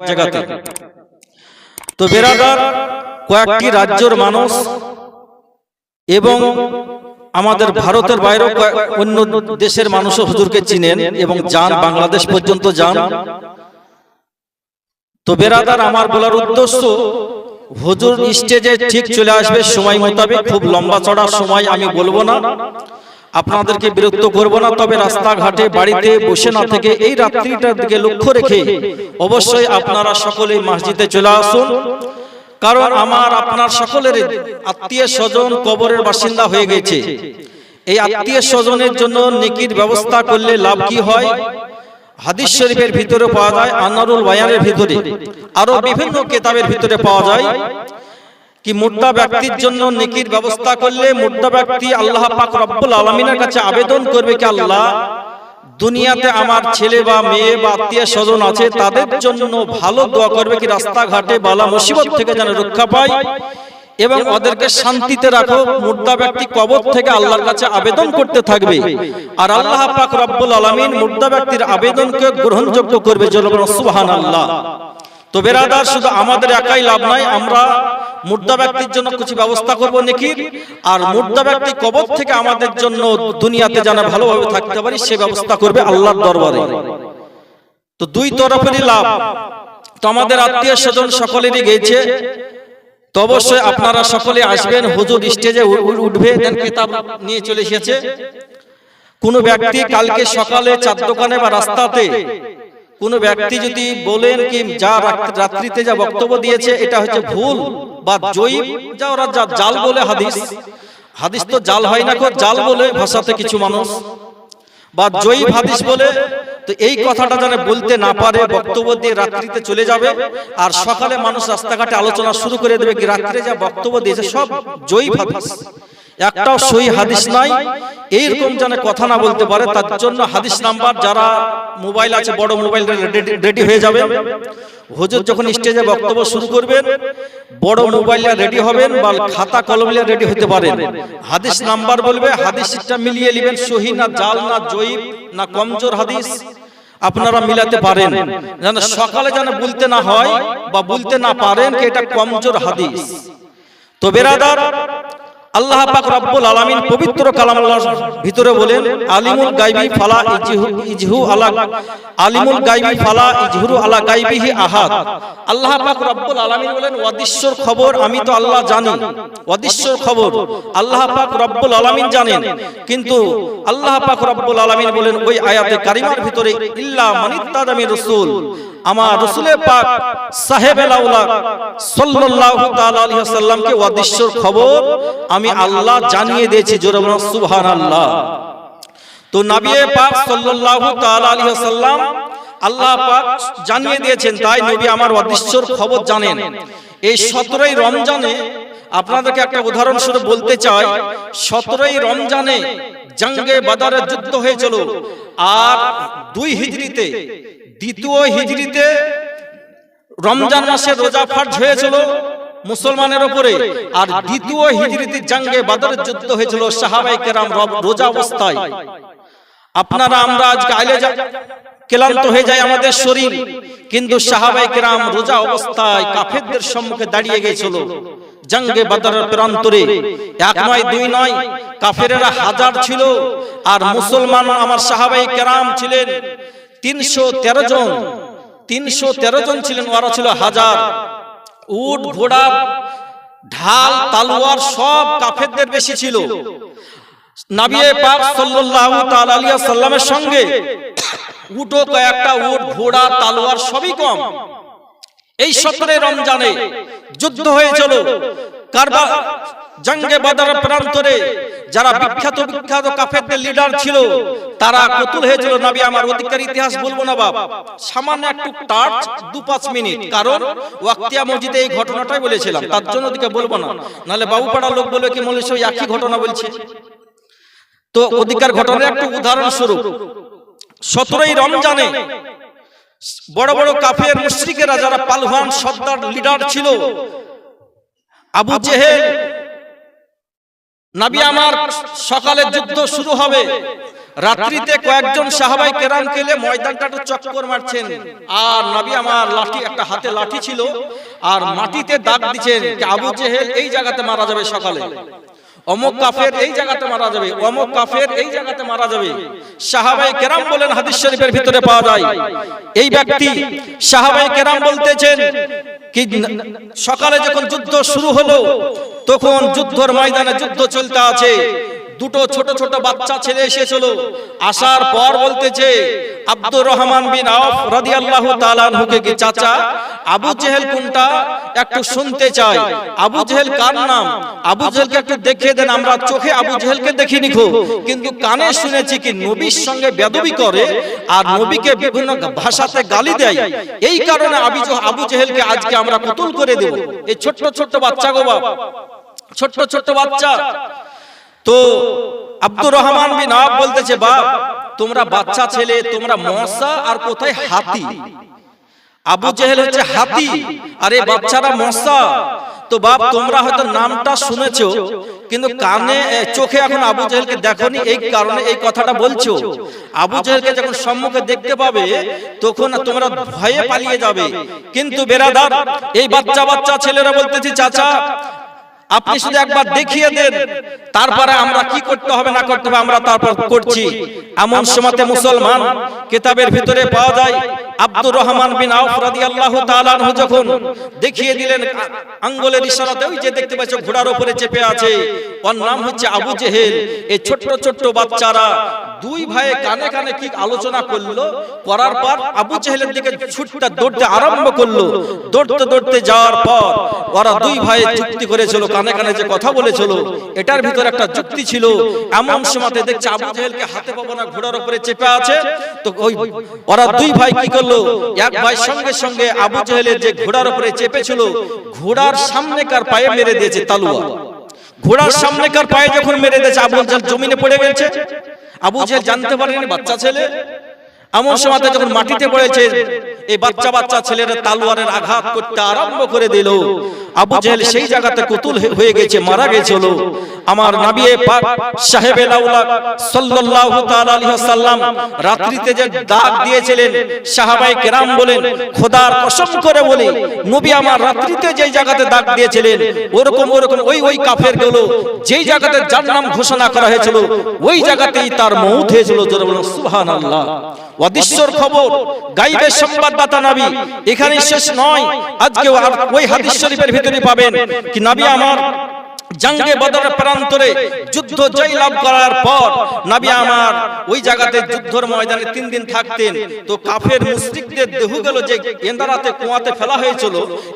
জায়গাতে তো বেরাদার, কয়েকটি রাজ্যের মানুষ এবং আমাদের ভারতের বাইরেও অন্য দেশের মানুষও হুজুরকে চিনেন এবং যান, বাংলাদেশ পর্যন্ত যান। তো বেরাদার, আমার বলার উদ্দেশ্য, হুজুর স্টেজে ঠিক চলে আসবে সময় মোতাবেক, খুব লম্বা চড়ার সময় আমি বলব না। আপনাদেরকে বিরক্ত করব না, তবে রাস্তাঘাটে, বাড়িতে বসে না থেকে এই রাত্রিটার দিকে লক্ষ্য রেখে অবশ্যই আপনারা সকলে মসজিদে চলে আসুন। কারণ আমার, আপনার সকলের আত্মীয় স্বজন কবরের বাসিন্দা হয়ে গেছে। এই আত্মীয় স্বজনের জন্য নেকির ব্যবস্থা করলে লাভ কি হয়? হাদিস শরীফের ভিতরে পাওয়া যায়, আনারুল বায়ানের ভিতরে। আরও বিভিন্ন কেতাবের ভিতরে পাওয়া যায়। কি মুর্দা ব্যক্তির জন্য নেকির ব্যবস্থা করলে মুর্দা ব্যক্তি আল্লাহ পাক রব্বুল আলমিনের কাছে আবেদন করবে কি আল্লাহ? দুনিয়াতে আমার ছেলে বা মেয়ে বা আত্মীয় স্বজন আছে, তাদের জন্য ভালো দোয়া করবে কি রাস্তাঘাটে বালা মুসিবত থেকে যেন রক্ষা পায়? এবং ওদেরকে শান্তিতে রাখো, মুর্দা ব্যক্তি কবর থেকে আল্লাহর কাছে আবেদন করতে থাকবে। আর আল্লাহ পাক রব্বুল আলামিন মুর্দা ব্যক্তির আবেদনকে গ্রহণযোগ্য করবে সুবহানাল্লাহ। তো বেরাদার, শুধু আমাদের একাই লাভ নাই, আমরা মুর্দা ব্যক্তির জন্য কিছু ব্যবস্থা করব নেকির আর মুর্দা ব্যক্তি কবর থেকে আমাদের জন্য দুনিয়াতে যেন ভালোভাবে থাকতে পারি, সে ব্যবস্থা করবে আল্লাহর দরবারে। তো দুই তরফেরই লাভ। তো আমাদের আত্মীয় স্বজন সকলেরই গেছে। তো অবশ্যই আপনারা সকলে আসবেন, হুজুর স্টেজে উঠবে কিতাব নিয়ে চলে এসেছে। কোনো ব্যক্তি কালকে সকালে চার দোকানে বা রাস্তাতে কোনো ব্যক্তি যদি বলেন কি যা রাত- রাত্রিতে যা বক্তব্য দিয়েছে এটা হচ্ছে ভুল বা জয়ীব যা ওরা যা জাল বলে হাদিস। হাদিস। তো জাল হয় না কো? জাল বলে ভাষাতে কিছু মানুষ। বা জয়ীব হাদিস বলে তো এই কথাটা যেন বলতে না পারে বক্তব্য দিয়ে রাত্রিতে চলে যাবে আর সকালে মানুষ রাস্তাঘাটে আলোচনা শুরু করে দেবে কি রাত্রে যা বক্তব্য দিয়েছে সব জয়ীব হাদিস। একটাও সই হাদিস নাই। এইরকম যেন কথা না বলতে পারে তার জন্য হাদিস নাম্বার যারা মোবাইল আছে বড় মোবাইল রেডি হয়ে যাবে হুজুর যখন স্টেজে বক্তব্য শুরু করবেন বড় মোবাইলে রেডি হবেন বা খাতা কলম নিয়ে রেডি হতে পারেন। হাদিস নাম্বার বলবে হাদিসটা মিলিয়ে নেবেন সহি না জাল না জয়ীব না কমজোর হাদিস আপনারা মিলাতে পারেন। যেন সকালে যেন বলতে না হয় বা বলতে না পারেন এটা কমজোর হাদিস তো বেরাদার আল্লাহ পাক রব্বুল আলামিন পবিত্র কালামুল্লাহর ভিতরে বলেন আলিমুল গায়বি ফালা ইজহু ইজহু আলা আলিমুল গায়বি ফালা ইজহুরু আলা গায়বিহি আহাদ। আল্লাহ পাক রব্বুল আলামিন বলেন অদৃশ্যর খবর আমি তো আল্লাহ জানি। অদৃশ্যর খবর আল্লাহ পাক রব্বুল আলামিন জানেন। কিন্তু আল্লাহ পাক রব্বুল আলামিন বলেন ওই আয়াতে কারিমার ভিতরে ইল্লা মানিত্তাদামি রাসূল। আমার রসুলের পাক সাহেব সাল্লাল্লাহু তাআলা আলাইহি ওয়াসাল্লামকে অদৃশ্যর খবর আমি আল্লাহ জানিয়ে দিয়েছি জোরে বলুন সুবহানাল্লাহ। তো নবী পাক সাল্লাল্লাহু তাআলা আলাইহি ওয়াসাল্লাম আল্লাহ পাক জানিয়ে দিয়েছেন তাই নবী আমার অদৃশ্যর খবর জানেন। এই 17ই রমজানে আপনাদেরকে একটা উদাহরণ স্বরূপ বলতে চাই 17ই রমজানে জঙ্গে বাদারের যুদ্ধ হয়েছিল আর দুই হিজরিতে দ্বিতীয় হিজরিতে রমজান মাসে রোজা ফার্জ হয়েছিল মুসলমানের উপরে। আর দ্বিতীয় হিজরিতে জাঙ্গে বাদরের যুদ্ধ হয়েছিল সাহাবাই কেরাম রোজা অবস্থায়। আপনারা আমরা আজকে আইলে ক্লান্ত হয়ে যায় আমাদের শরীর। কিন্তু সাহাবাই কেরাম রোজা অবস্থায় কাফেরদের সম্মুখে দাঁড়িয়ে গিয়েছিল জঙ্গে বাদরের প্রান্তরে। এক নয় দুই নয় কাফেরেরা হাজার ছিল। আর মুসলমান আমার সাহাবাই কেরাম ছিলেন। তিনশো তেরো জন, তিনশো তেরো জন ছিলেন ওরা ছিল হাজার। উট, ঘোড়া, ঢাল, তালোয়ার সব কাফেরদের বেশি ছিল। নাবিয়ে সাল্লামের সঙ্গে উট সবই কম। এই যুদ্ধ হয়েছিল। কারবা জঙ্গে বাদার প্রান্তরে যারা বিখ্যাত বিখ্যাত কাফেরদের লিডার ছিল তারা কতুল হয়েছিল নবী আমার অধিকার ইতিহাস বলব না বাপ। সামান্য একটু টাচ দু পাঁচ মিনিট কারণ ওয়াক্তিয়া মসজিদে এই ঘটনাটাই বলেছিলাম তার জন্য ওদিকে বলব না। নাহলে বাবুপাড়া লোক বলবে কি মনে একই ঘটনা বলছে? তো অধিকার ঘটনার একটু উদাহরণ স্বরূপ। সতেরোই রমজানে বড় বড় কাফের মুশরিকেরা যারা পালওয়ান সর্দার লিডার ছিল আবু জেহেল নাবি আমার সকালে যুদ্ধ শুরু হবে। রাত্রিতে কয়েকজন সাহাবাই কেরাম কেলে ময়দানটা একটু চক্কর মারছেন। আর নবী আমার লাঠি একটা হাতে লাঠি ছিল। আর মাটিতে দাগ দিচ্ছেন আবু জেহেল এই জায়গাতে মারা যাবে সকালে। অমুক কাফের এই জায়গাতে মারা যাবে। অমুক কাফের এই জায়গাতে মারা যাবে। সাহাবাই কেরাম বলেন হাদিস শরীফের ভিতরে পাওয়া যায়। এই ব্যক্তি সাহাবাই কেরাম বলতেছেন কি সকালে যখন যুদ্ধ শুরু হলো তখন যুদ্ধর ময়দানে যুদ্ধ চলতে আছে। দুটো ছোট ছোট বাচ্চা ছেলে এসেছিল। আসার পর বলতেছে, আব্দুর রহমান বিন আওফ রাদিয়াল্লাহু তাআলা আনহুকে কি চাচা? আবু জেহেল কোনটা? একটু শুনতে চাই। আবু জেহেল কার নাম? আবু জেহেলকে একটু দেখিয়ে দেন, আমরা চোখে আবু জেহেলকে দেখিনি খো কিন্তু কানে শুনেছি কি নবীর সঙ্গে বেদবি করে আর নবীকে বিভিন্ন ভাষাতে গালি দেয়। এই কারণে আবি আবু জেহেলকে আজকে আমরা কতল করে দেব। এই ছোট্ট ছোট্ট বাচ্চা গো বাপ। ছোট্ট ছোট্ট বাচ্চা। তো আব্দুর রহমান বিন আওফ বলতেছে, বাপ, তোমরা বাচ্চা ছেলে, তোমরা মশা, আর কোথায় হাতি? আবু জেহেল হচ্ছে হাতি, আর এই বাচ্চারা মশা। তো বাপ, তোমরা হয়তো নামটা শুনেছো, কিন্তু কানে চোখে এখন আবু জেহেলকে দেখোনি, এই কারণে এই কথাটা বলছো। আবু জেহেলকে যখন সম্মুখে দেখতে পাবে, তখন তোমরা ভয়ে পালিয়ে যাবে। কিন্তু বেরাদার, এই বাচ্চা বাচ্চা ছেলেরা বলতেছি, চাচা আপনি শুধু একবার দেখিয়ে দেন, তারপরে আমরা কি করতে হবে, না করতে হবে, আমরা তারপর করছি। এমন সময়তে মুসলমান কেতাবের ভিতরে পাওয়া যায় আব্দুর রহমান বিন আউফ রাদিয়াল্লাহু তাআলা যখন দেখিয়ে দিলেন আঙ্গুলের ইশারাতে, ওই যে দেখতে পাচ্ছ ঘোড়ার উপরে চেপে আছে, ওর নাম হচ্ছে আবু জেহেল। এই ছোট্ট ছোট্ট বাচ্চারা দুই ভাইয়ে কানে কানে কি আলোচনা করল, করার পর আবু দিকে ছুটতে দৌড়তে আরম্ভ করল। দৌড়তে দৌড়তে যাওয়ার পর ওরা দুই ভাই যুক্তি করেছিল, কানে কানে যে কথা বলেছিল, এটার ভিতরে একটা যুক্তি ছিল। এমন সময়তে দেখছে আবু জেহেলকে হাতে পাবো না ঘোড়ার উপরে চেপে আছে, তো ওই ওরা দুই ভাই কি করল? এক ভাই সঙ্গে সঙ্গে আবু জেহেলের যে ঘোড়ার উপরে চেপেছিল, ঘোড়ার সামনেকার পায়ে মেরে দিয়েছে তালুয়া। ঘোড়ার সামনেকার পায়ে যখন মেরে দিয়েছে, আবু জেহেল জমিনে পড়ে গেছে। আবু জেহেল জানতে পারেনি, বাচ্চা ছেলে। এমন সময় যখন মাটিতে পড়েছে এই বাচ্চা বাচ্চা ছেলেরা তালোয়ারের আঘাত করতে আরম্ভ করে দিল। আবু জেহেল সেই জায়গাতে কুতুল হয়ে গেছে, মারা গেছিল। আমার নবী পাক সাহেব লাউলা সাল্লাল্লাহু তাআলা আলাইহি ওয়াসাল্লাম রাত্রিতে যে দিয়েছিলেন সাহাবায়ে কেরাম বলেন, খোদার কসম করে বলি, নবী আমার রাত্রিতে জায়গাতে দিয়েছিলেন, ওরকম ওরকম ওই ওই কাফেরগুলো যেই জায়গাতে ঘোষণা করা হয়েছিল, ওই জায়গাতেই তার মৌত হয়েছিল। সুবহানাল্লাহ। অদৃশ্যর খবর গাইবের সংবাদদাতা নবী। এখানে শেষ নয়। আজকে ওই হাদিস শরীফের ভিতরে পাবেন। কি নাবি আমার জাঙ্গে বদরের প্রান্তরে যুদ্ধ জয় লাভ করার পর নবী আমার ওই জায়গাতে যুদ্ধর ময়দানে তিন দিন থাকতেন। তো কাফের মুশরিকদের দেহগুলো যে এন্দারাতে কুয়াতে ফেলা হয়েছিল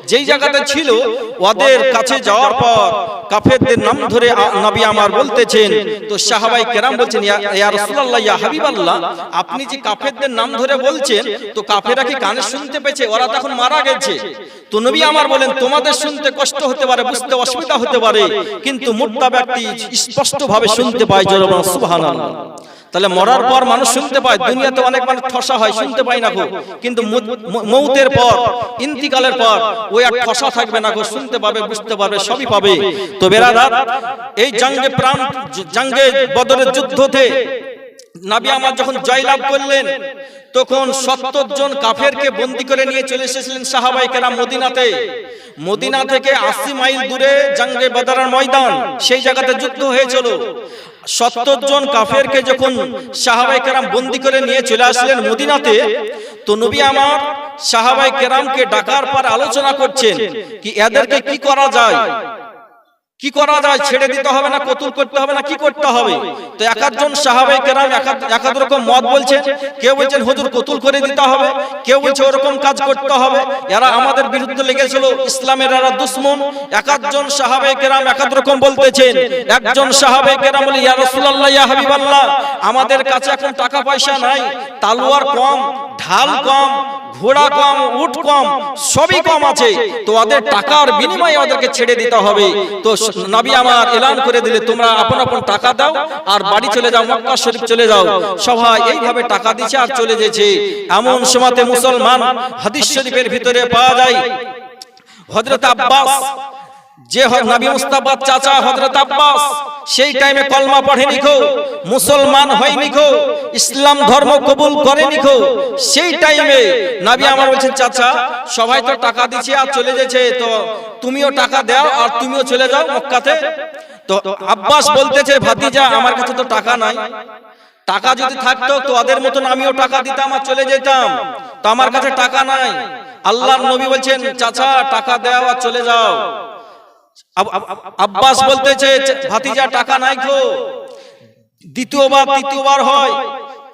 যেই জায়গাতে ছিল ওদের কাছে যাওয়ার পর কাফেরদের নাম ধরে নবী আমার বলতেছেন তো সাহাবাই কেরাম বলছেন ইয়া ইয়া রাসূলুল্লাহ ইয়া হাবিবাল্লাহ আপনি যে কাফেরদের নাম ধরে বলছেন তো কাফেরা কি কানে শুনতে পেয়েছে? ওরা তখন মারা গেছে। তো নবী আমার বলেন তোমাদের শুনতে কষ্ট হতে পারে বুঝতে অসুবিধা হতে পারে। কিন্তু মুক্তা ব্যক্তি স্পষ্ট ভাবে শুনতে পায় জোরে সুবহানাল্লাহ। তাহলে মরার পর মানুষ শুনতে পায়, দুনিয়াতে অনেক মানুষ ঠসা হয়, শুনতে পায় না গো। কিন্তু মৌতের পর, ইন্তিকালের পর ওই আর ঠসা থাকবে না গো, শুনতে পাবে, বুঝতে পারবে, সবই পাবে। তো বেরাদার এই জাঙ্গে প্রাণ, জাঙ্গে বদরের যুদ্ধতে নাবি আমার যখন জয়লাভ করলেন, তখন সত্তর জন কাফেরকে বন্দি করে নিয়ে চলে এসেছিলেন সাহাবাই কেরাম মদিনাতে। মদিনা থেকে আশি মাইল দূরে জাঙ্গে বাদারার ময়দান, সেই জায়গাতে যুদ্ধ হয়েছিল। সত্তর জন কাফেরকে যখন সাহাবাই কেরাম বন্দি করে নিয়ে চলে আসলেন মদিনাতে, তো নবী আমার সাহাবাই কেরামকে ডাকার পর আলোচনা করছেন কি এদেরকে কি করা যায়? কি করা যায়? ছেড়ে দিতে হবে না, কতুল করতে হবে না, কি করতে হবে? তো এক একজন সাহাবাই কেরাম এক এক রকম মত বলছেন, কেউ বলছেন, হুজুর, কতুল করে দিতে হবে। কেউ বলছে, ওরকম কাজ করতে হবে। এরা আমাদের বিরুদ্ধে লেগেছিল, ইসলামের এরা দুশ্মন। এক একজন সাহাবাই কেরাম এক এক রকম বলতেছেন, একজন সাহাবাই কেরাম বলে, ইয়া রাসূলুল্লাহ, ইয়া হাবিবাল্লাহ, আমাদের কাছে এখন টাকা পয়সা নাই, তালোয়ার কম, ঢাল কম, ঘোড়া কম, উট কম, সবই কম আছে। তো ওদের টাকার বিনিময়ে ওদেরকে ছেড়ে দিতে হবে। তো নবী আমার, এলান করে দিলে তোমরা আপন আপন টাকা দাও আর বাড়ি চলে যাও, মক্কা শরীফ চলে যাও। সবাই এইভাবে টাকা দিচ্ছে আর চলে যেছে। এমন সময়তে মুসলমান হাদিস শরীফের ভিতরে পাওয়া যায় হজরত আব্বাস যে নবী মুস্তাফার চাচা হযরত আব্বাস সেই টাইমে কলমা পড়েনি খো মুসলমান হয়নি খো ইসলাম ধর্ম কবুল করেনি খো সেই টাইমে নবী আমার বলছেন চাচা সবাই তো টাকা দিচ্ছে আর চলে যাচ্ছে তো তুমিও টাকা দাও আর তুমিও চলে যাও মক্কাতে। তো আব্বাস বলতেছে ভাতিজা আমার কাছে তো টাকা নাই। টাকা যদি থাকতো তো ওদের মতন আমিও টাকা দিতাম আর চলে যেতাম। তো আমার কাছে টাকা নাই। আল্লাহর নবী বলছেন চাচা টাকা দাও আর চলে যাও আব্বাস বলতেছে ভাতিজা টাকা নাই গো দ্বিতীয়বার তৃতীয়বার হয়।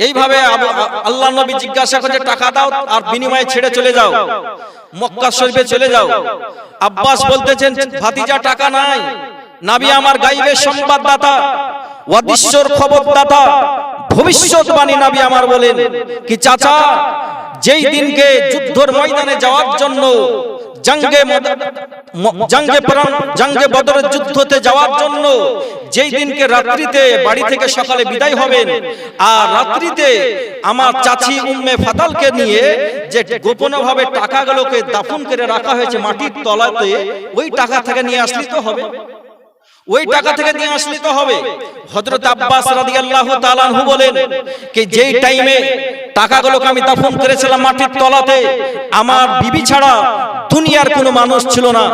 এইভাবে আল্লাহ নবী জিজ্ঞাসা করছে টাকা দাও আর বিনিময়ে ছেড়ে চলে যাও। মক্কা শরীফে চলে যাও। আব্বাস বলতেছেন ভাতিজা টাকা নাই। নাবি আমার গাইবের সংবাদদাতা অদৃশ্যর খবরদাতা ভবিষ্যৎবাণী নাবি আমার বলেন। কি চাচা যেই দিনকে যুদ্ধর ময়দানে যাওয়ার জন্য জঙ্গে জঙ্গে প্রাণ জঙ্গে বদরের যুদ্ধতে যাওয়ার জন্য যেই দিনকে রাত্রিতে বাড়ি থেকে সকালে বিদায় হবেন আর রাত্রিতে আমার চাচি উম্মে ফাতালকে নিয়ে যে গোপনভাবে টাকাগুলোকে দাফন করে রাখা হয়েছে মাটির তলাতে ওই টাকা থেকে নিয়ে আসলি তো হবে। ওই টাকা থেকে নিয়ে আসলে তো হবে। হযরত আব্বাস রাদিয়াল্লাহু তাআলা আনহু বলেন যেই টাইমে টাকাগুলোকে আমি দাফন করেছিলাম মাটির তলাতে আমার বিবি ছাড়া দুনিয়ার কোনো মানুষ ছিল না।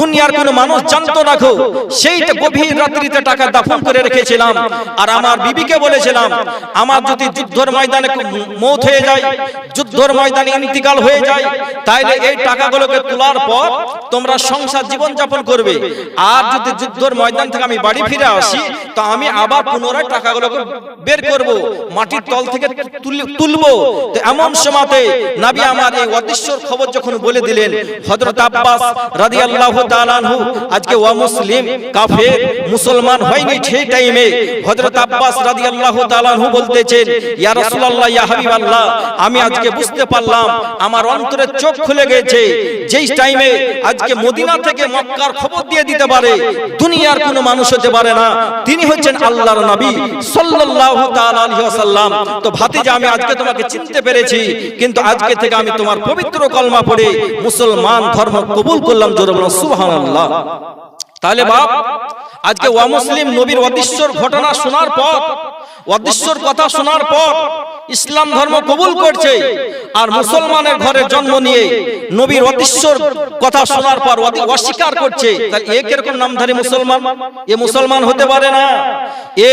দুনিয়ার কোনো মানুষ জানতো না গো। সেইটা গভীর রাত্রিতে টাকা দাফন করে রেখেছিলাম। আর আমার বিবিকে বলেছিলাম, আমার যদি যুদ্ধের ময়দানে মৌত হয়ে যায়, যুদ্ধের ময়দানে ইন্তিকাল হয়ে যায়, তাইলে এই টাকাগুলোকে তোলার পর তোমরা সংসার জীবন যাপন করবে। আর যদি যুদ্ধের ময়দান থেকে আমি বাড়ি ফিরে আসি তো আমি আবার পুনরায় টাকাগুলোকে বের করব মাটির তল থেকে তুল- তুলবো। তো এমন সময়তে নবী আমার এই অদৃশ্যর খবর যখন বলে দিলেন। হযরত আব্বাস রাদিয়াল্লাহু তাআলা আনহু আজকে ওয়া মুসলিম কাফের মুসলমান হয়নি সেই টাইমে হযরত আব্বাস রাদিয়াল্লাহু তাআলা আনহু বলতেছেন ইয়া রাসূলুল্লাহ ইয়া হাবিবাল্লাহ আমি আজকে বুঝতে পারলাম আমার অন্তরের চোখ খুলে গেছে যেই টাইমে আজকে মদিনা থেকে মক্কার খবর দিয়ে দিতে পারে দুনিয়ার কোনো মানুষ হতে পারে না তিনি হচ্ছেন আল্লাহর নবী সাল্লাল্লাহু তাআলা আলাইহি ওয়াসাল্লাম। তো ভাতিজা, আমি আজকে তোমাকে চিনতে পেরেছি, কিন্তু আজকে থেকে আমি তোমার পবিত্র কলমা পড়ে মুসলমান ধর্ম কবুল করলাম জোরে বলুন, সুবহানাল্লাহ। তাহলে বাপ, আজকে ওয়া মুসলিম নবীর অদৃশ্যর ঘটনা শোনার পর, অদৃশ্যর কথা শোনার পর ইসলাম ধর্ম কবুল করছে আর মুসলমানের ঘরে জন্ম নিয়ে নবীর অদৃশ্যর কথা শোনার পর অস্বীকার করছে। তাহলে এ কীরকম নামধারী মুসলমান? এ মুসলমান হতে পারে না। এ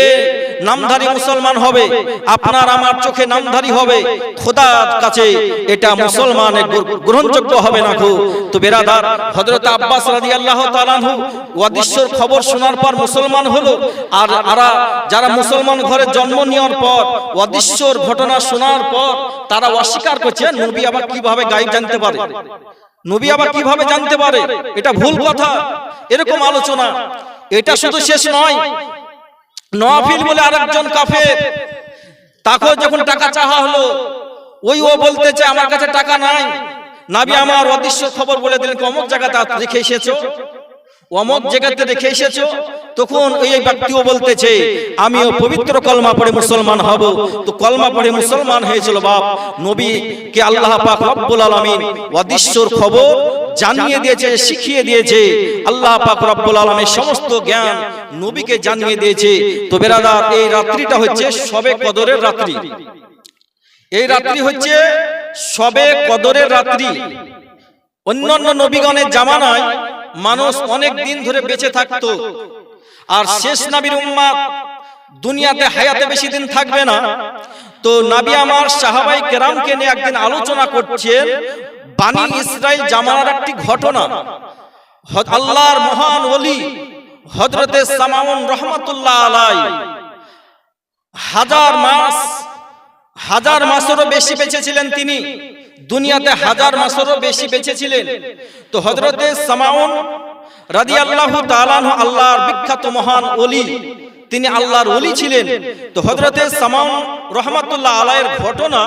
নামধারী মুসলমান হবে। আপনার আমার চোখে নামধারী হবে। খোদার কাছে এটা মুসলমানের গ্র- গ্রহণযোগ্য হবে না গো তো বেরাদার, হযরত আব্বাস রাদিয়াল্লাহু তাআলা আনহু অদৃশ্যর খবর শোনার পর মুসলমান হলো। আর আরা যারা মুসলমান ঘরে জন্ম নেওয়ার পর অদৃশ্যর ঘটনা শোনার পর তারা অস্বীকার করছে নবী আবার কীভাবে গায়েব জানতে পারে? নবী আবার কীভাবে জানতে পারে? এটা ভুল কথা। এরকম আলোচনা। এটা শুধু শেষ নয়। নওয়াফিল বলে আরেকজন কাফের, তাকেও যখন টাকা চাহা হলো, ওই ও বলতেছে, আমার কাছে টাকা নাই। নাবি, আমার অদৃশ্য খবর বলে দিলেন অমুক জায়গাতে রেখে এসেছ? অমুক জায়গাতে রেখে এসেছ? তখন ওই ব্যক্তিও বলতেছে, আমিও পবিত্র কলমা পড়ে মুসলমান হব। তো কলমা পড়ে মুসলমান হয়েছিল বাপ। নবী কে আল্লাহ পাক রব্বুল আলামিন অদৃশ্যর খবর জানিয়ে দিয়েছে, শিখিয়ে দিয়েছে। আল্লাহ পাক রব্বুল আলামিন সমস্ত জ্ঞান নবীকে জানিয়ে দিয়েছে। তো বেরাদার, এই রাত্রিটা হচ্ছে সবে কদরের রাত্রি। এই রাত্রি হচ্ছে সবে কদরের রাত্রি। অন্যান্য নবীগণের জামানায় মানুষ অনেক দিন ধরে বেঁচে থাকতো। আর শেষ নবীর উম্মাদ দুনিয়াতে হায়াতে বেশি দিন থাকবে না। তো নাবি আমার সাহাবাই কেরামকে নিয়ে একদিন আলোচনা করছেন বানি ইসরাইল জামানার একটি ঘটনা। আল্লাহর মহান ওলি হজরতে সামাউন রহমতুল্লাহ আলাই হাজার মাস, হাজার মাসেরও বেশি বেঁচেছিলেন তিনি। দুনিয়াতে হাজার মাসেরও বেশি বেঁচেছিলেন। তো হজরতে সামাউন রাদিয়াল্লাহু তাআলাহু আল্লাহর বিখ্যাত মহান ওলি। তিনি আল্লাহর ওলি ছিলেন। তো হজরতে সামাউন রহমাতুল্লাহ আলাইয়ের ঘটনা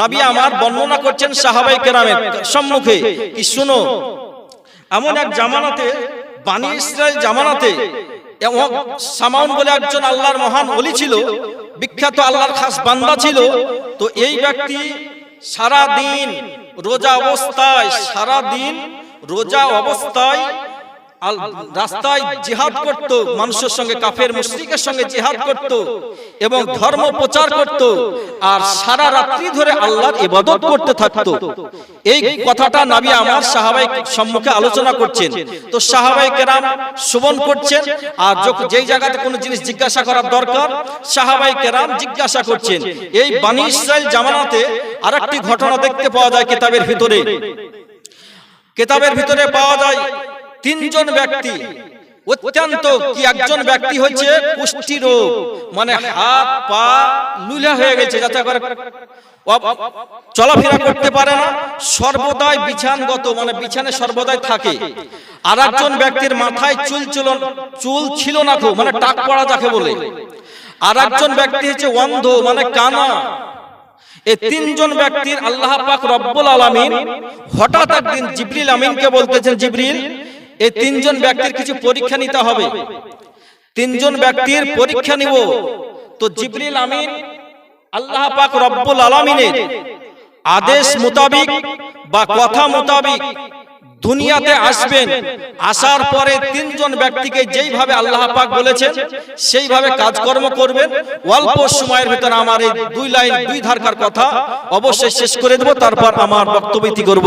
নবী আমার বর্ণনা করছেন সাহাবাই কেরামের সম্মুখে। কি শুনো? এমন এক জামানাতে, বানি ইসরায়েল জামানাতে সামাউন বলে একজন আল্লাহর মহান অলি ছিল, বিখ্যাত আল্লাহর খাস বান্দা ছিল। তো এই ব্যক্তি সারা দিন রোজা অবস্থায় সারা দিন রোজা অবস্থায় রাস্তায় জিহাদ করত, মানুষের সঙ্গে কাফের মুশরিকের সঙ্গে জিহাদ করত এবং ধর্ম প্রচার করত আর সারা রাত্রি ধরে আল্লাহর ইবাদত করতে থাকত। এই কথাটা নবী আমার সাহাবাই সম্মুখে আলোচনা করছেন। তো সাহাবাই কেরাম শ্রবণ করছেন আর যেই জায়গাতে কোনো জিনিস জিজ্ঞাসা করার দরকার, সাহাবাই কেরাম জিজ্ঞাসা করছেন, এই বানী ইসরায়েল জামানাতে আরেকটি ঘটনা দেখতে পাওয়া যায় কিতাবের ভিতরে? কেতাবের ভিতরে পাওয়া যায় তিনজন ব্যক্তি। অত্যন্ত কি একজন ব্যক্তি হচ্ছে পুষ্টি রোগ মানে হাত, পা লুলা হয়ে গেছে, যাতে করে চলাফেরা করতে পারে না। সর্বদাই বিছানগত মানে বিছানে সর্বদাই থাকে। আর একজন ব্যক্তির মাথায় চুল ছিল চুল ছিল না তো মানে টাক পড়া যাকে বলে। আর একজন ব্যক্তি হচ্ছে অন্ধ মানে কানা। এই তিনজন ব্যক্তির আল্লাহ পাক রব্বুল আলামিন হঠাৎ একদিন জিবরিল আমিনকে বলতেছেন, জিবরিল এই তিনজন ব্যক্তির কিছু পরীক্ষা নিতে হবে। তিনজন ব্যক্তির পরীক্ষা নিব। তো জিবরিল আমিন, আল্লাহ পাক রব্বুল আলামিনের আদেশ মোতাবিক বা কথা মোতাবিক দুনিয়াতে আসবেন। আসার পরে তিনজন ব্যক্তিকে যেইভাবে আল্লাহ পাক বলেছেন, সেইভাবে কাজকর্ম করবেন। অল্প সময়ের ভিতরে আমার এই দুই লাইন, দুই ধারকার কথা অবশ্যই শেষ করে দেব। তারপর আমার বক্তব্য করব।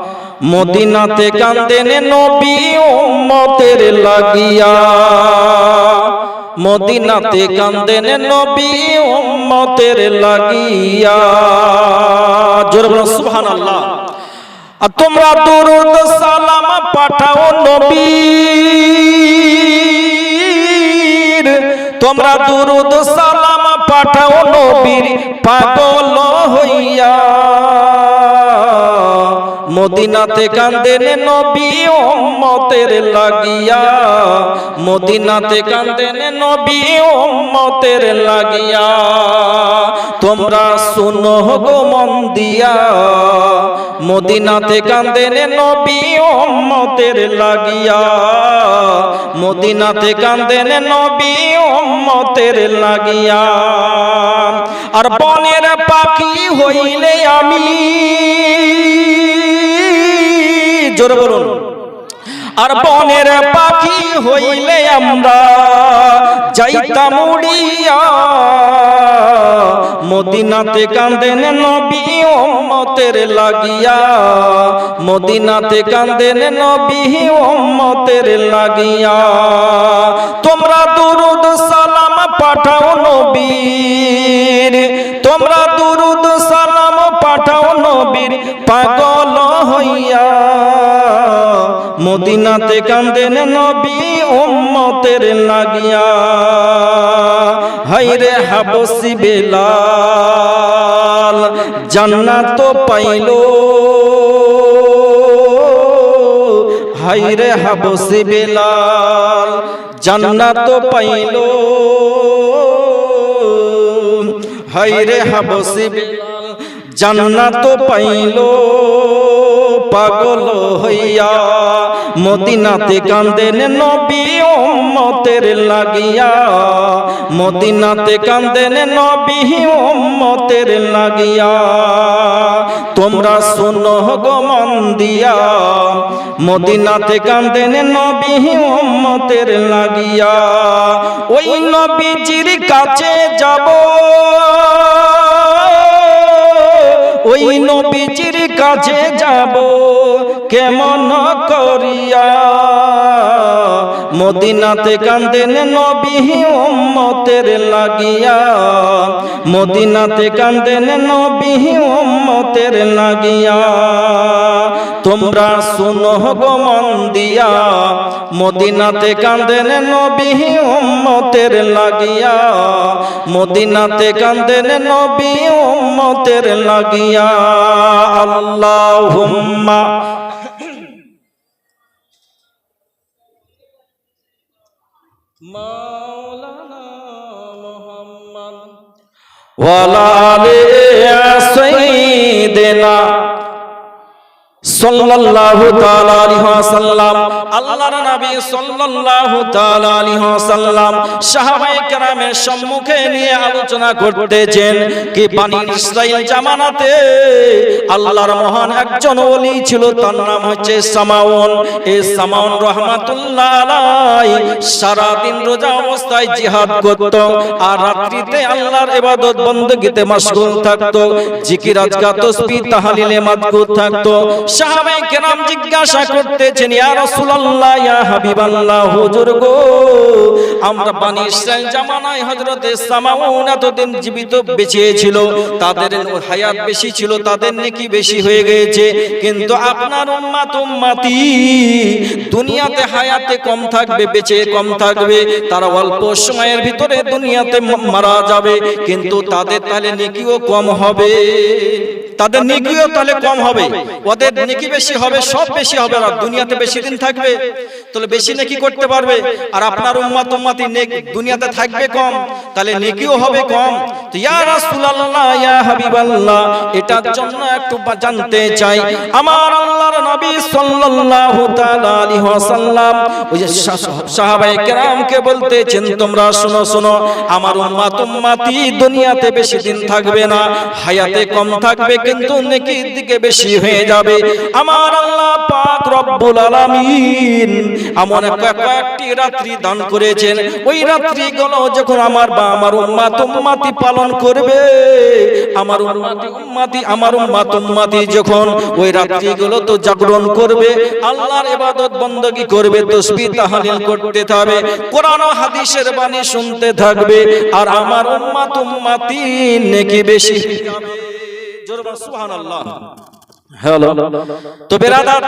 মদিনাতে কান্দেন নবী উম্মতের লাগিয়া। মদিনাতে কান্দেন নবী উম্মতের লাগিয়া। জোরে বলো সুবহানাল্লাহ। আর তোমরা দুরুদ, সালাম পাঠাও নবীর। তোমরা দুরুদ, সালাম পাঠাও নবীর। পাগল হইয়া মদিনাতে কান্দেন নবী উম্মতের লাগিয়া। মদিনাতে কান্দেন নবী উম্মতের লাগিয়া। তোমরা শুনো গো মন দিয়া। মদিনাতে কান্দেন নবী উম্মতের লাগিয়া। মদিনাতে কান্দেন নবী উম্মতের লাগিয়া। আর বনের পাখি হইলে আমি জোরে বলুন। আর বনের পাখি হইলে আমরা যাইতাম উড়িয়া। মদিনাতে কান্দেন নবী উম্মতের লাগিয়া। মদিনাতে কান্দেন নবী উম্মতের লাগিয়া। তোমরা দুরুদ সালাম পাঠাও নবীর। তোমরা দুরুদ সালাম পাঠাও নবীর। পাগল হইয়া। মদিনাতে কান্দেন নবী উম্মতের লাগিয়া হাইরে হাবসি বেলাল জান্নাত পাইল। হাইরে হাবসি বেলাল জান্নাত পাইল। হাইরে হাবসি বেলাল জান্নাত পাইল। পাগল হইয়া মদিনাতে কান্দেন নবী উম্মতের লাগিয়া। মদিনাতে কান্দেন নবী উম্মতের লাগিয়া। তোমরা শুনো গো মন দিয়া। মদিনাতে কান্দেন নবী উম্মতের লাগিয়া। ওই নবীজির কাছে যাব। ওই নবীজির কাছে যাব কেমন করিয়া? মদিনাতে কান্দেন নবী উম্মতের লাগিয়া। মদিনাতে কান্দেন নবী উম্মতের লাগিয়া। তোমরা শুনো গো মন দিয়া। মদিনাতে কান্দেন নবী উম্মতের লাগিয়া। মদিনাতে কান্দেন নবী উম্মতের লাগিয়া। আল্লাহুম্মা। মাওলানা মুহাম্মদ। ওয়ালা আলি সাইয়্যিদিনা। সাল্লাল্লাহু তাআলা আলাইহি ওয়াসাল্লাম। আল্লাহর নবী সাল্লাল্লাহু তাআলা আলাইহি ওয়াসাল্লাম সাহাবায়ে কেরামের সম্মুখে নিয়ে আলোচনা করতেছেন, কি বানি ইসরাইল জামানাতে আল্লাহর মহান একজন ওলি ছিল, তার নাম হচ্ছে সামাউন। এ সামাউন রহমাতুল্লাহ আলাই সারা দিন রোজা অবস্থায় জিহাদ করত আর রাত্রিতে আল্লাহর ইবাদত বন্দগিতে মশগুল থাকত, জিকির আজকার তসবিহ তাহলিলে মাদগুল থাকত। সাহাবায়ে কেরাম জিজ্ঞাসা করতেছেন, ইয়া রাসূলুল্লাহ, ইয়া হাবিবাল্লাহ, হুজুর গো, আমরা বানি জামানায় হযরতে সামাউন এতদিন জীবিত বেঁচে ছিল তাদের হায়াত বেশি ছিল, তাদের নেকি বেশি হয়ে কিন্তু আপনার উম্মতি দুনিয়াতে হায়াতে কম থাকবে, বেঁচে কম থাকবে, তারা অল্প সময়ের ভিতরে দুনিয়াতে মারা যাবে, কিন্তু তাদের তাহলে নেকিও কম হবে, তাদের নেকিও তাহলে কম হবে, ওদের নেকি বেশি হবে? সব বেশি হবে আর দুনিয়াতে বেশি দিন থাকবে। তাহলে বেশি নেকি করতে পারবে। আর আপনার উম্মাত, উম্মাতি নেক- দুনিয়াতে থাকবে কম, তাহলে নেকিও হবে কম। তো ইয়া রাসূলুল্লাহ, ইয়া হাবিবাল্লাহ, এটার জন্য একটু জানতে চাই। আমার আল্লাহর নবী সাল্লাল্লাহু তাআলা আলাইহি ওয়াসাল্লাম ওই যে সাহাবায়ে কেরামকে বলতেছেন, তোমরা শোনো শোনো, আমার উম্মাত উম্মাতি দুনিয়াতে বেশি দিন থাকবে না, হায়াতে কম থাকবে, কিন্তু নেকির দিকে বেশি হয়ে যাবে। আমার আল্লাহ পাক রব্বুল আলামিন এমন কয়েকটি রাত্রি দান করেছেন। ওই রাত্রিগুলো যখন আমার বা, আমার উম্মাত উম্মাতি পালন করবে, আমার উম্মাতি উম্মাতি, আমার উম্মাত উম্মাতি যখন ওই রাত্রিগুলো তো জাগরণ করবে আল্লাহর ইবাদত বন্দী করবে তসবি তাহালিল করতে থাকবে কোরআন হাদিসের বাণী শুনতে থাকবে আর আমার উম্মাত উম্মাতি নেকি বেশি জোর সুবহানাল্লাহ। হ্যালো। তো বেরাদার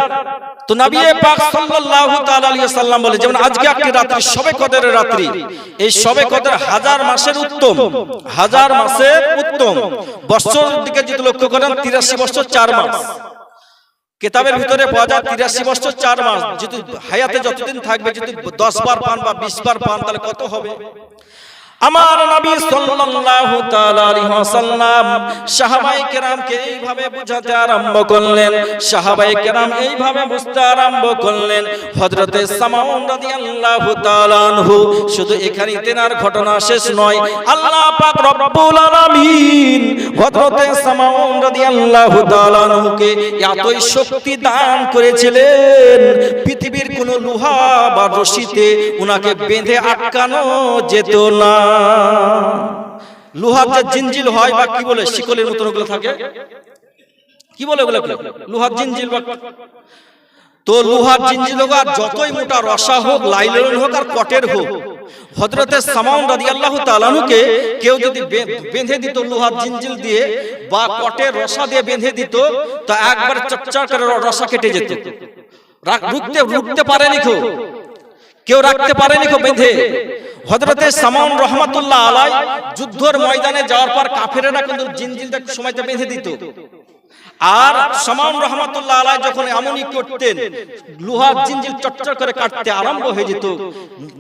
তো নবী পাক সাল্লাল্লাহু তাআলা আলাইহি সাল্লাম বলে যেমন আজকে একটি রাত্রি শবে কদরের রাত্রি। এই শবে কদর হাজার মাসের উত্তম হাজার মাসের উত্তম। বছর দিকে যদি লক্ষ্য করেন 83 বছর 4 মাস। কেতাবের ভিতরে পাওয়া যায় তিরাশি বছর চার মাস। যদি হায়াতে যতদিন থাকবে যদি দশ বার পান বা বিশ বার পান তাহলে কত হবে? আমার নবী সাল্লাল্লাহু তাআলা আলাইহি ওয়াসাল্লাম সাহাবায়ে কেরামকে এইভাবে বুঝাতে আরম্ভ করলেন। সাহাবায়ে কেরাম এইভাবে বুঝতে আরম্ভ করলেন। হযরতে সামাউন রাদিয়াল্লাহু তাআলা আনহু, শুধু এখানেই তেনার ঘটনা শেষ নয়, আল্লাহ পাক রব্বুল আলামিন হযরতে সামাউন রাদিয়াল্লাহু তাআলা আনহুকে এতই শক্তি দান করেছিলেন, পৃথিবীর কোন লোহা বা রশিতে উনাকে বেঁধে আটকানো যেত না। লোহার যে জিনজিল হয় বা কি বলে, শিকলের মতন ওগুলো থাকে? কি বলে ওগুলো? লোহার জিনজিল বা তো লোহার জিনজিল হোক আর যতই মোটা রসা হোক, লাইলন হোক আর কটের হোক, হযরতে সামাউন রাদিয়াল্লাহু তাআলাকে কেউ যদি বেঁধে দিত লোহার জিনজিল দিয়ে বা কটের রসা দিয়ে বেঁধে দিত, তা একবার চকচক করে রসা কেটে যেত। রাখ- রুখতে রুখতে পারেনি কেউ। কেউ রাখতে পারেনি কেউ বেঁধে। হজরতে সামাম রহমাতুল্লাহ আলাই যুদ্ধর ময়দানে যাওয়ার পর কাফেরেরা কিন্তু জিনজিলটা সময়টা বেঁধে দিত। আর সামাউন রহমাতুল্লাহ আলাই যখন এমনই করতেন, লোহার জিনজিল চটচট করে কাটতে আরম্ভ হয়ে যেত,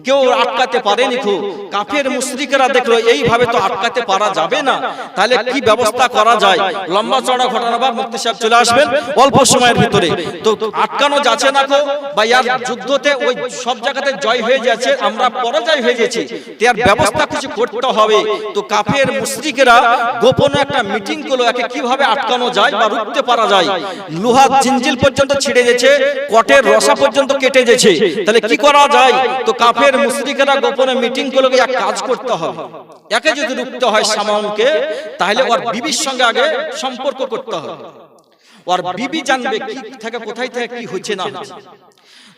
কেউ আটকাতে পারেনি খুব। কাফের মুশরিকেরা দেখল, এইভাবে তো আটকাতে পারা যাবে না। তাহলে কি ব্যবস্থা করা যায়? লম্বা চড়া ঘটনা বা মুক্তি সাহেব চলে আসবেন অল্প সময়ের ভিতরে। তো আটকানো যাচ্ছে না কো বা ইয়ার যুদ্ধতে ওই সব জায়গাতে জয় হয়ে যাচ্ছে, আমরা পরাজয় হয়ে গেছি। তার ব্যবস্থা কিছু করতে হবে। তো কাফের মুশরিকেরা গোপনে একটা মিটিং করল, একে কীভাবে আটকানো যায় বা রুখতে পারা যায়। লোহার জিনজিল পর্যন্ত ছিঁড়ে গেছে, কটের রসা পর্যন্ত কেটে গেছে। তাহলে কি করা যায়? তো কাফের মুশরিকেরা গোপনে মিটিং করল এক কাজ করতে হবে। একে যদি রুখতে হয় সামাউনকে তাহলে ওর বিবির সঙ্গে আগে সম্পর্ক করতে হবে। ওর বিবি জানবে কি থেকে, কোথায় থেকে, কি হচ্ছে না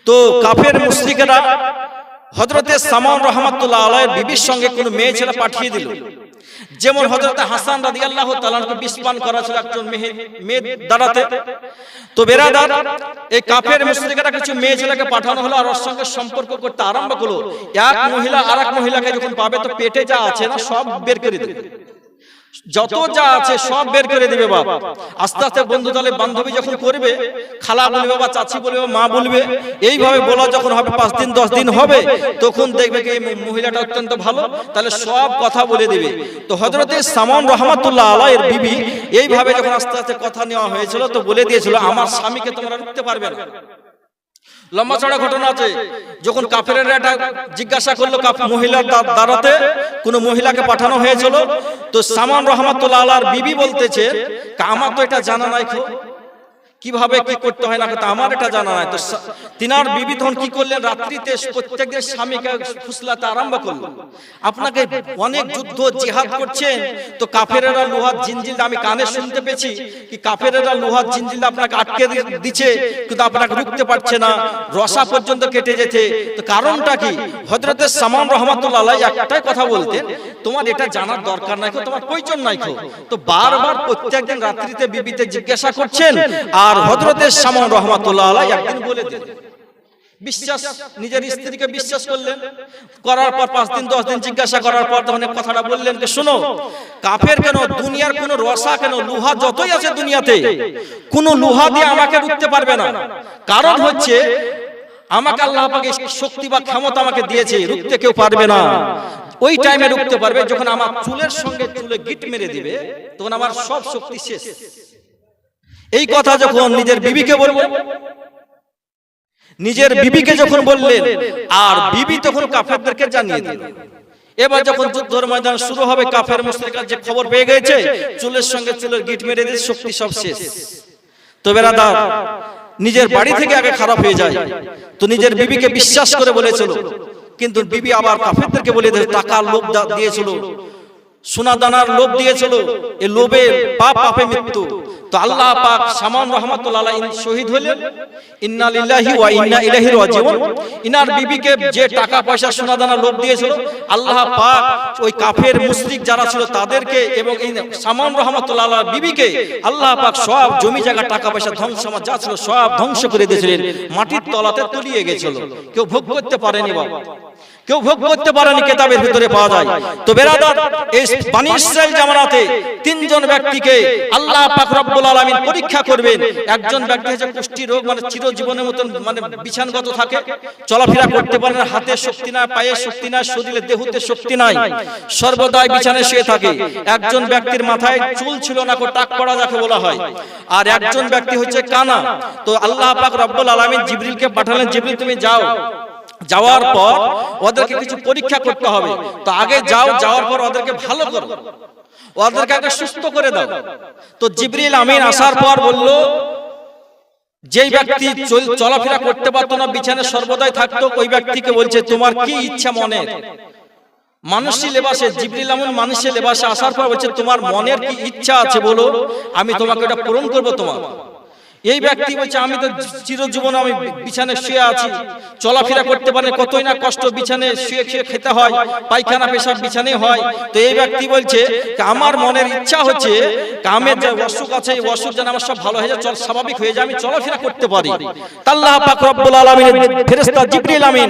তো কাফের মুশরিকেরা হযরতে সামাউন রহমাতুল্লাহ আলাইহির বিবির সঙ্গে কোনো মেয়ে ছেলে পাঠিয়ে দিল। যেমন হজরত হাসান রাদিয়াল্লাহু তাআলাকে বিষপান করা ছিল একজন মেয়ে মেয়ে দাঁড়াতে। তো বেরাদার, এই কাফের মুশরিকরা কিছু মেয়ে ছেলেকে পাঠানো হলো আর ওর সঙ্গে সম্পর্ক করতে আরম্ভ করল। এক মহিলা আর এক মহিলাকে যখন পাবে তো পেটে যা আছে না সব বের করে দেবে। যত যা আছে সব বের করে দিবে বাপ। আস্তে আস্তে বন্ধু তাহলে বান্ধবী যখন করবে খালা বলবে বা চাচি বলবে মা বলবে এইভাবে বলা যখন হবে পাঁচ দিন দশ দিন হবে তখন দেখবে কি মহিলাটা অত্যন্ত ভালো। তাহলে সব কথা বলে দিবে। তো হজরতে সামান রহমাতুল্লাহ আলা এর বিবি এইভাবে যখন আস্তে আস্তে কথা নেওয়া হয়েছিল তো বলে দিয়েছিল আমার স্বামীকে তোমরা রুখতে পারবে না। লম্বা চড়া ঘটনা আছে। যখন কাফের একটা জিজ্ঞাসা করল মহিলার দ্বারাতে কোনো মহিলাকে পাঠানো হয়েছিল, তো সামান রহমাতুল্লাহ আলার বিবি বলতেছে, "কা আমার তো এটা জানা নাই কীভাবে কি করতে হয় না করতে আমার এটা জানা নাই। তো তিনার বিবি তখন কি করলেন? রাত্রিতে প্রত্যেকদের স্বামীকে ফুসলাতে আরম্ভ করল আপনাকে অনেক যুদ্ধ, জিহাদ করছেন। তো কাফেরেরা লোহার জিনজিল আমি কানে শুনতে পেয়েছি কি কাফেরেরা লোহার জিনজিল আপনাকে আটকে দিচ্ছে কিন্তু আপনাকে রুখতে পারছে না, রসা পর্যন্ত কেটে যেতে। তো কারণটা কি? হযরতের সামান রহমাতুল্লাহ একটাই কথা বলতেন, তোমার এটা জানার দরকার নাই তোমার প্রয়োজন নাই তো বারবার প্রত্যেকদিন রাত্রিতে বিবিতে জিজ্ঞাসা করছেন, আর হযরতের সামান রহমাতুল্লাহ একদিন বলে দিলেন বিশ্বাস নিজের স্ত্রীকে বিশ্বাস করলেন করার পর পাঁচ দিন দশ দিন জিজ্ঞাসা করার পর তখন কথাটা বললেন যে শোনো কাফের কেন দুনিয়ার কোন রসা কেন লোহা যতই আছে দুনিয়াতে কোন লোহা দিয়ে আমাকে রুখতে পারবে না। কারণ হচ্ছে আমাকে আল্লাহ পাকে শক্তি বা ক্ষমতা আমাকে দিয়েছে রুখতে কেউ পারবে না। ওই টাইমে রুখতে পারবে যখন আমার চুলের সঙ্গে চুলে গিট মেরে দিবে তখন আমার সব শক্তি শেষ এই কথা যখন নিজের বিবিকে বলব নিজের বিবিকে যখন বললেন আর বিবি তখন কাফেরদেরকে জানিয়ে দিল এবার যখন যুদ্ধের ময়দান শুরু হবে কাফের মুশরিকরা যে খবর পেয়ে গেছে চুলের সঙ্গে চুলের গিট মেরে দিয়ে শক্তি সব শেষ। তো বেরাদার নিজের বাড়ি থেকে আগে খারাপ হয়ে যায়। তো নিজের বিবিকে বিশ্বাস করে বলেছিল কিন্তু বিবি আবার কাফেরদেরকে বলে লোভ দা- দিয়েছিল। সোনা দানার লোভ দিয়েছিল। এই লোভের পাপ, পাপে মৃত্যু। তো আল্লাহ পাক সামান রহমাতুল্লাহ শহীদ হলেন। ইন্না লিল্লাহি ওয়া ইন্না ইলাইহি রাজিউন। ইনার বিবিকে যে টাকা পয়সা সোনা দানা লোভ দিয়েছিল, আল্লাহ পাক ওই কাফের মুশরিক যারা ছিল তাদেরকে এবং সামান রহমাতুল্লাহ বিবিকে আল্লাহ পাক সব জমি জায়গা, টাকা পয়সা ধ্বংস যা ছিল সব ধ্বংস করে দিয়েছিলেন। মাটির তলাতে তলিয়ে গেছিল। কেউ ভোগ করতে পারেনি বাবা। কেউ ভোগ করতে পারেনি কেতাবের ভিতরে পাওয়া যায়। তো বেরাদার, এই বানি ইসরাইল জামানাতে তিনজন ব্যক্তিকে আল্লাহ পাক রব্বুল আলামিন পরীক্ষা করবেন। একজন ব্যক্তি হচ্ছে কুষ্টি রোগ মানে চিরজীবনের মতন মানে বিছানগত থাকে, চলাফেরা করতে পারে না হাতে শক্তি নাই পায়ে শক্তি নাই, শরীরে দেহতে শক্তি নাই, সর্বদাই বিছানায় শুয়ে থাকে। একজন ব্যক্তির মাথায় চুল ছিল না কো, টাক পড়া যাকে বলা হয়। আর একজন ব্যক্তি হচ্ছে কানা। তো আল্লাহ পাক রব্বুল আলামিন জিবরিলকে পাঠালেন, জিবরিল, তুমি যাও। যাওয়ার পর ওদেরকে কিছু পরীক্ষা করতে হবে। তো আগে যাও যাওয়ার পর ওদেরকে ভালো করো। ওদেরকে আগে সুস্থ করে দাও। তো জিবরিল আমিন আসার পর বলল যেই ব্যক্তি চল- চলাফেরা করতে পারতো না বিছানায় সর্বদাই থাকতো ওই ব্যক্তিকে বলছে তোমার কি ইচ্ছা মনে? মানুষই লেবাসে জিবরিল আমিন মানুষের লেবাসে আসার পর বলছে তোমার মনের কি ইচ্ছা আছে বলো? আমি তোমাকে এটা পূরণ করব তোমার। এই ব্যক্তি বলছে, আমি তো চিরজীবন আমি বিছানায় শুয়ে আছি। চলাফেরা করতে পারে কতই না কষ্ট, বিছানে শুয়ে শুয়ে খেতে হয়, পায়খানা পেশাব বিছানে হয়। তো এই ব্যক্তি বলছে, আমার মনের ইচ্ছা হচ্ছে, কামের যে অসুখ আছে, এই অসুখ যেন আমার সব ভালো হয়ে যায়, চল, স্বাভাবিক হয়ে যায়, আমি চলাফেরা করতে পারি। তা আল্লাহ পাক রব্বুল আলামিন ফেরেশতা জিবরিল আমিন